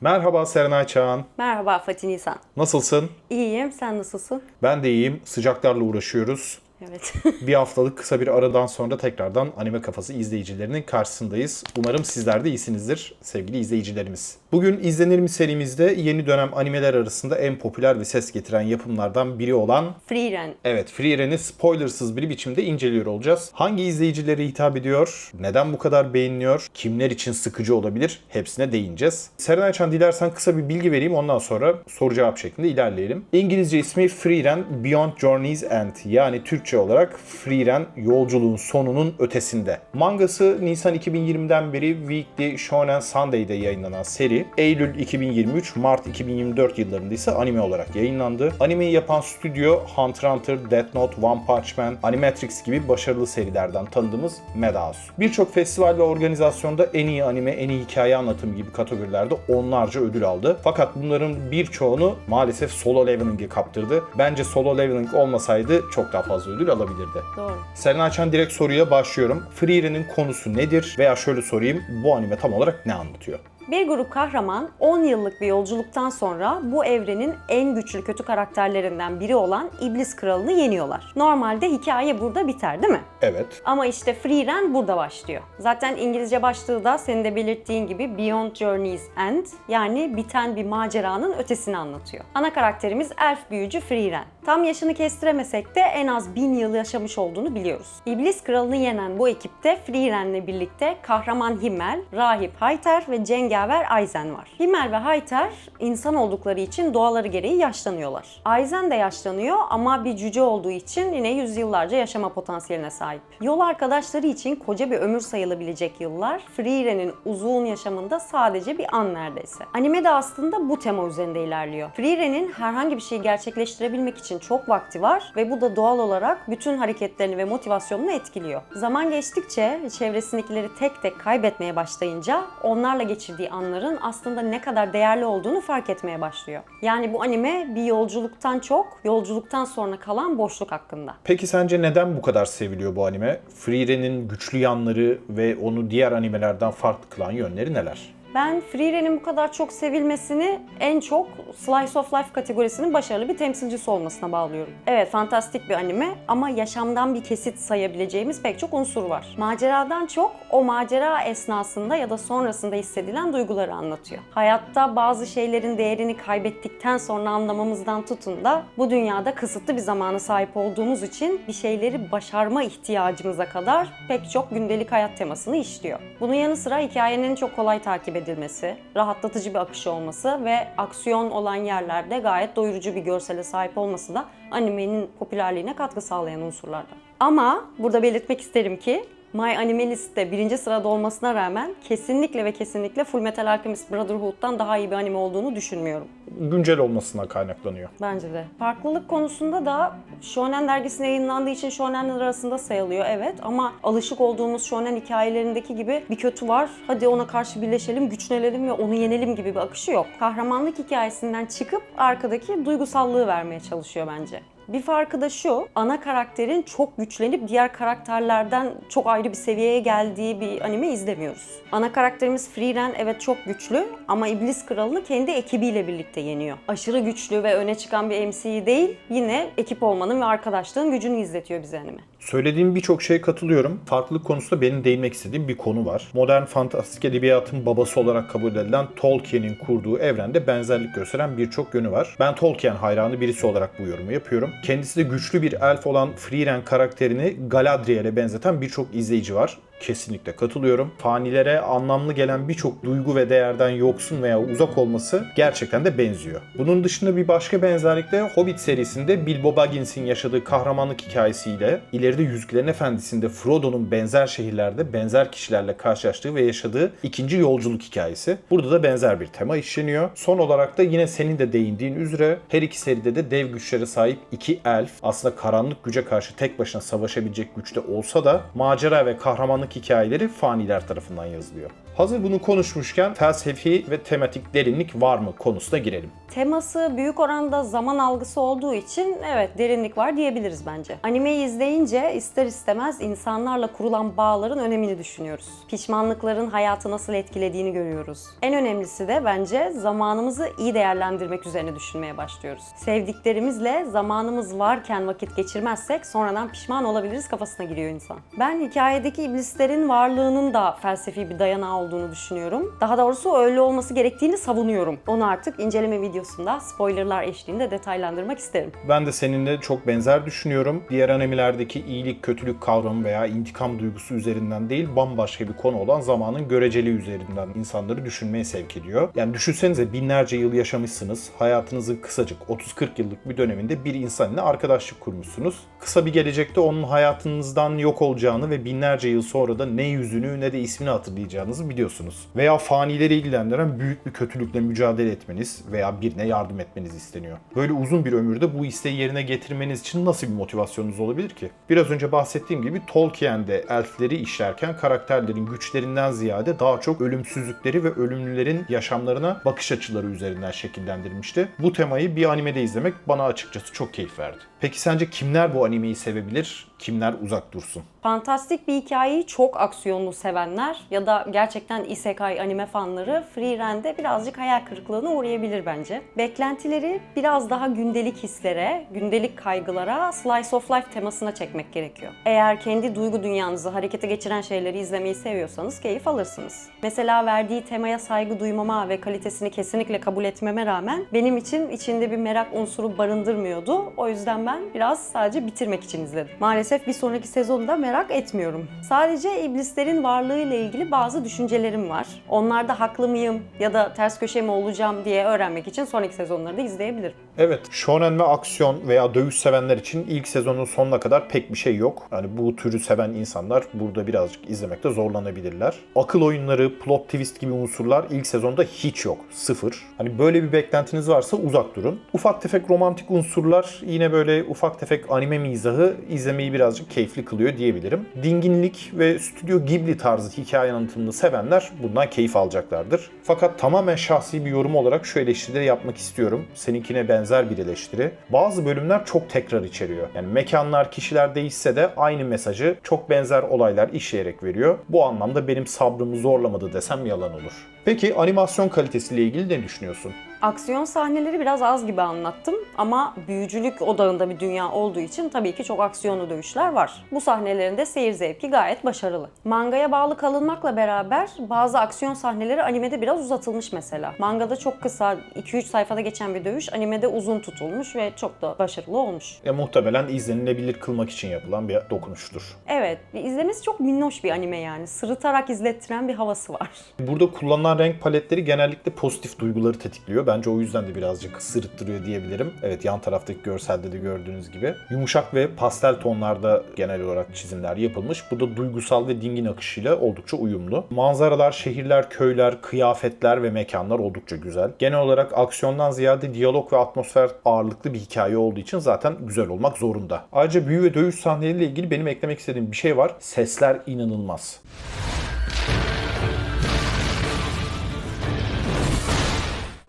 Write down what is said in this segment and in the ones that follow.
Merhaba Serenay Çağan. Merhaba Fatih Nisan. Nasılsın? İyiyim, sen nasılsın? Ben de iyiyim. Sıcaklarla uğraşıyoruz. Evet. Bir haftalık kısa bir aradan sonra tekrardan Anime Kafası izleyicilerinin karşısındayız. Umarım sizler de iyisinizdir sevgili izleyicilerimiz. Bugün izlenir mi serimizde yeni dönem animeler arasında en popüler ve ses getiren yapımlardan biri olan Free Ren. Evet, Free Ren'i spoilersız bir biçimde inceliyor olacağız. Hangi izleyicilere hitap ediyor? Neden bu kadar beğeniliyor? Kimler için sıkıcı olabilir? Hepsine değineceğiz. Serenay Çan dilersen kısa bir bilgi vereyim ondan sonra soru cevap şeklinde ilerleyelim. İngilizce ismi Free Ren Beyond Journey's End yani Türkçe olarak Free Ren yolculuğun sonunun ötesinde. Mangası Nisan 2020'den beri Weekly Shonen Sunday'de yayınlanan seri Eylül 2023, Mart 2024 yıllarında ise anime olarak yayınlandı. Animeyi yapan stüdyo Hunter Hunter, Death Note, One Punch Man, Animatrix gibi başarılı serilerden tanıdığımız Madhouse. Birçok festival ve organizasyonda en iyi anime, en iyi hikaye anlatımı gibi kategorilerde onlarca ödül aldı. Fakat bunların birçoğunu maalesef Solo Leveling'e kaptırdı. Bence Solo Leveling olmasaydı çok daha fazla ödül alabilirdi. Doğru. Seren Açan direkt soruyla başlıyorum. Free konusu nedir? Veya şöyle sorayım, bu anime tam olarak ne anlatıyor? Bir grup kahraman 10 yıllık bir yolculuktan sonra bu evrenin en güçlü kötü karakterlerinden biri olan İblis Kralı'nı yeniyorlar. Normalde hikaye burada biter değil mi? Evet. Ama işte Free Ren burada başlıyor. Zaten İngilizce başlığı da senin de belirttiğin gibi Beyond Journey's End yani biten bir maceranın ötesini anlatıyor. Ana karakterimiz elf büyücü Free Ren. Tam yaşını kestiremesek de en az bin yıl yaşamış olduğunu biliyoruz. İblis Kralı'nı yenen bu ekipte Free Ren'le birlikte kahraman Himmel, rahip Hayter ve cengaver Aizen var. Himmel ve Hayter insan oldukları için doğaları gereği yaşlanıyorlar. Aizen de yaşlanıyor ama bir cüce olduğu için yine yüzyıllarca yaşama potansiyeline sahip. Yol arkadaşları için koca bir ömür sayılabilecek yıllar, Friren'in uzun yaşamında sadece bir an neredeyse. Anime de aslında bu tema üzerinde ilerliyor. Friren'in herhangi bir şeyi gerçekleştirebilmek için çok vakti var ve bu da doğal olarak bütün hareketlerini ve motivasyonunu etkiliyor. Zaman geçtikçe çevresindekileri tek tek kaybetmeye başlayınca onlarla geçirdiği anların aslında ne kadar değerli olduğunu fark etmeye başlıyor. Yani bu anime bir yolculuktan çok yolculuktan sonra kalan boşluk hakkında. Peki sence neden bu kadar seviliyor bu anime? Free Ren'in güçlü yanları ve onu diğer animelerden farklı kılan yönleri neler? Ben Free Ren'in bu kadar çok sevilmesini en çok Slice of Life kategorisinin başarılı bir temsilcisi olmasına bağlıyorum. Evet fantastik bir anime ama yaşamdan bir kesit sayabileceğimiz pek çok unsur var. Maceradan çok o macera esnasında ya da sonrasında hissedilen duyguları anlatıyor. Hayatta bazı şeylerin değerini kaybettikten sonra anlamamızdan tutun da bu dünyada kısıtlı bir zamana sahip olduğumuz için bir şeyleri başarma ihtiyacımıza kadar pek çok gündelik hayat temasını işliyor. Bunun yanı sıra hikayenin çok kolay takip edilmesi, rahatlatıcı bir akışı olması ve aksiyon olan yerlerde gayet doyurucu bir görsele sahip olması da animenin popülerliğine katkı sağlayan unsurlardan. Ama burada belirtmek isterim ki My Anime List'te birinci sırada olmasına rağmen kesinlikle ve kesinlikle Full Metal Alchemist Brotherhood'dan daha iyi bir anime olduğunu düşünmüyorum. Güncel olmasına kaynaklanıyor. Bence de. Farklılık konusunda da Shonen dergisine yayınlandığı için Shonenler arasında sayılıyor evet ama alışık olduğumuz Shonen hikayelerindeki gibi bir kötü var hadi ona karşı birleşelim, güçlenelim ve onu yenelim gibi bir akışı yok. Kahramanlık hikayesinden çıkıp arkadaki duygusallığı vermeye çalışıyor bence. Bir farkı da şu, ana karakterin çok güçlenip diğer karakterlerden çok ayrı bir seviyeye geldiği bir anime izlemiyoruz. Ana karakterimiz Free Ren evet çok güçlü ama İblis Kralı'nı kendi ekibiyle birlikte yeniyor. Aşırı güçlü ve öne çıkan bir MC değil, yine ekip olmanın ve arkadaşlığın gücünü izletiyor bize anime. Söylediğim birçok şeye katılıyorum. Farklılık konusunda benim değinmek istediğim bir konu var. Modern fantastik edebiyatın babası olarak kabul edilen Tolkien'in kurduğu evrende benzerlik gösteren birçok yönü var. Ben Tolkien hayranı birisi olarak bu yorumu yapıyorum. Kendisi de güçlü bir elf olan Frieren karakterini Galadriel'e benzeten birçok izleyici var. Kesinlikle katılıyorum. Fanilere anlamlı gelen birçok duygu ve değerden yoksun veya uzak olması gerçekten de benziyor. Bunun dışında bir başka benzerlik de Hobbit serisinde Bilbo Baggins'in yaşadığı kahramanlık hikayesiyle ileride Yüzüklerin Efendisi'nde Frodo'nun benzer şehirlerde benzer kişilerle karşılaştığı ve yaşadığı ikinci yolculuk hikayesi. Burada da benzer bir tema işleniyor. Son olarak da yine senin de değindiğin üzere her iki seride de dev güçlere sahip iki elf aslında karanlık güce karşı tek başına savaşabilecek güçte olsa da macera ve kahramanlık hikayeleri faniler tarafından yazılıyor. Hazır bunu konuşmuşken felsefi ve tematik derinlik var mı konusuna girelim. Teması büyük oranda zaman algısı olduğu için evet derinlik var diyebiliriz bence. Animeyi izleyince ister istemez insanlarla kurulan bağların önemini düşünüyoruz. Pişmanlıkların hayatı nasıl etkilediğini görüyoruz. En önemlisi de bence zamanımızı iyi değerlendirmek üzerine düşünmeye başlıyoruz. Sevdiklerimizle zamanımız varken vakit geçirmezsek sonradan pişman olabiliriz kafasına giriyor insan. Ben hikayedeki iblislerin varlığının da felsefi bir dayanağı olduğunu düşünüyorum. Daha doğrusu öyle olması gerektiğini savunuyorum. Onu artık inceleme videosunda spoilerlar eşliğinde detaylandırmak isterim. Ben de seninle çok benzer düşünüyorum. Diğer animelerdeki iyilik kötülük kavramı veya intikam duygusu üzerinden değil bambaşka bir konu olan zamanın göreceli üzerinden insanları düşünmeye sevk ediyor. Yani düşünsenize binlerce yıl yaşamışsınız. Hayatınızın kısacık 30-40 yıllık bir döneminde bir insan ile arkadaşlık kurmuşsunuz. Kısa bir gelecekte onun hayatınızdan yok olacağını ve binlerce yıl sonra da ne yüzünü ne de ismini hatırlayacağınızı biliyorsunuz. Veya fanileri ilgilendiren büyük bir kötülükle mücadele etmeniz veya birine yardım etmeniz isteniyor. Böyle uzun bir ömürde bu isteği yerine getirmeniz için nasıl bir motivasyonunuz olabilir ki? Biraz önce bahsettiğim gibi Tolkien'de elfleri işlerken karakterlerin güçlerinden ziyade daha çok ölümsüzlükleri ve ölümlülerin yaşamlarına bakış açıları üzerinden şekillendirmişti. Bu temayı bir animede izlemek bana açıkçası çok keyif verdi. Peki sence kimler bu animeyi sevebilir, kimler uzak dursun? Fantastik bir hikayeyi çok aksiyonlu sevenler ya da gerçekten isekai anime fanları Free Ren'de birazcık hayal kırıklığına uğrayabilir bence. Beklentileri biraz daha gündelik hislere, gündelik kaygılara, slice of life temasına çekmek gerekiyor. Eğer kendi duygu dünyanızı harekete geçiren şeyleri izlemeyi seviyorsanız keyif alırsınız. Mesela verdiği temaya saygı duymama ve kalitesini kesinlikle kabul etmeme rağmen benim için içinde bir merak unsuru barındırmıyordu. O yüzden ben biraz sadece bitirmek için izledim. Maalesef bir sonraki sezonda merak etmiyorum. Sadece iblislerin varlığıyla ilgili bazı düşüncelerim var. Onlarda haklı mıyım ya da ters köşe mi olacağım diye öğrenmek için sonraki sezonları da izleyebilirim. Evet, shonen ve aksiyon veya dövüş sevenler için ilk sezonun sonuna kadar pek bir şey yok. Yani bu türü seven insanlar burada birazcık izlemekte zorlanabilirler. Akıl oyunları, plot twist gibi unsurlar ilk sezonda hiç yok. Sıfır. Hani böyle bir beklentiniz varsa uzak durun. Ufak tefek romantik unsurlar yine böyle ufak tefek anime mizahı izlemeyi birazcık keyifli kılıyor diyebilirim. Dinginlik ve Stüdyo Ghibli tarzı hikaye anlatımını sevenler bundan keyif alacaklardır. Fakat tamamen şahsi bir yorum olarak şu eleştirileri yapmak istiyorum. Seninkine benzer bir eleştiri. Bazı bölümler çok tekrar içeriyor. Yani mekanlar, kişiler değişse de aynı mesajı çok benzer olaylar işleyerek veriyor. Bu anlamda benim sabrımı zorlamadı desem yalan olur. Peki animasyon kalitesiyle ilgili ne düşünüyorsun? Aksiyon sahneleri biraz az gibi anlattım ama büyücülük odağında bir dünya olduğu için tabii ki çok aksiyonlu dövüşler var. Bu sahnelerin de seyir zevki gayet başarılı. Mangaya bağlı kalınmakla beraber bazı aksiyon sahneleri animede biraz uzatılmış mesela. Mangada çok kısa 2-3 sayfada geçen bir dövüş animede uzun tutulmuş ve çok da başarılı olmuş. E, muhtemelen izlenilebilir kılmak için yapılan bir dokunuştur. Evet, izlemesi çok minnoş bir anime yani. Sırıtarak izlettiren bir havası var. Burada kullanılan renk paletleri genellikle pozitif duyguları tetikliyor. Bence o yüzden de birazcık sırıttırıyor diyebilirim. Evet yan taraftaki görselde de gördüğünüz gibi. Yumuşak ve pastel tonlarda genel olarak çizimler yapılmış. Bu da duygusal ve dingin akışıyla oldukça uyumlu. Manzaralar, şehirler, köyler, kıyafetler ve mekanlar oldukça güzel. Genel olarak aksiyondan ziyade diyalog ve atmosfer ağırlıklı bir hikaye olduğu için zaten güzel olmak zorunda. Ayrıca büyü ve dövüş sahneleriyle ilgili benim eklemek istediğim bir şey var. Sesler inanılmaz.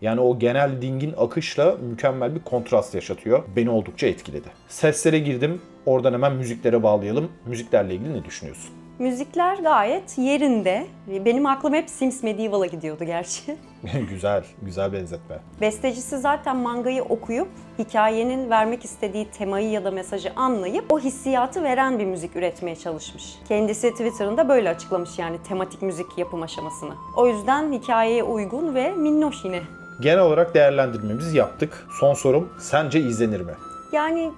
Yani o genel dingin akışla mükemmel bir kontrast yaşatıyor. Beni oldukça etkiledi. Seslere girdim. Oradan hemen müziklere bağlayalım. Müziklerle ilgili ne düşünüyorsun? Müzikler gayet yerinde. Benim aklım hep Sims Medieval'a gidiyordu gerçi. güzel, güzel benzetme. Bestecisi zaten mangayı okuyup hikayenin vermek istediği temayı ya da mesajı anlayıp o hissiyatı veren bir müzik üretmeye çalışmış. Kendisi Twitter'ında böyle açıklamış yani tematik müzik yapım aşamasını. O yüzden hikayeye uygun ve minnoş yine. Genel olarak değerlendirmemizi yaptık. Son sorum, sence izlenir mi? Yani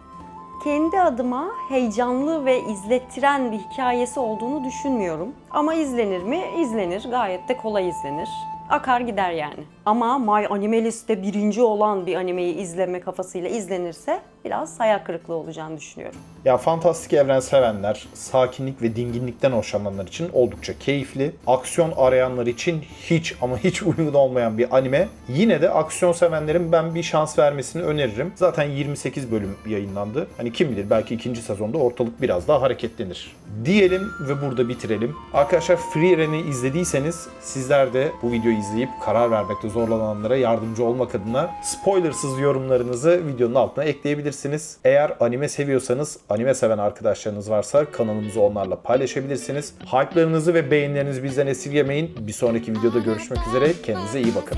kendi adıma heyecanlı ve izlettiren bir hikayesi olduğunu düşünmüyorum. Ama izlenir mi? İzlenir. Gayet de kolay izlenir. Akar gider yani. Ama My Anime List'te birinci olan bir animeyi izleme kafasıyla izlenirse biraz hayal kırıklığı olacağını düşünüyorum. Ya fantastik evren sevenler, sakinlik ve dinginlikten hoşlananlar için oldukça keyifli. Aksiyon arayanlar için hiç ama hiç uygun olmayan bir anime. Yine de aksiyon sevenlerin ben bir şans vermesini öneririm. Zaten 28 bölüm yayınlandı. Hani kim bilir belki ikinci sezonda ortalık biraz daha hareketlenir. Diyelim ve burada bitirelim. Arkadaşlar Free Ren'i izlediyseniz sizler de bu videoyu izleyip karar vermekte zorlananlara yardımcı olmak adına spoilersız yorumlarınızı videonun altına ekleyebilirsiniz. Eğer anime seviyorsanız, anime seven arkadaşlarınız varsa kanalımızı onlarla paylaşabilirsiniz. Hype'larınızı ve beğenilerinizi bizden esirgemeyin. Bir sonraki videoda görüşmek üzere. Kendinize iyi bakın.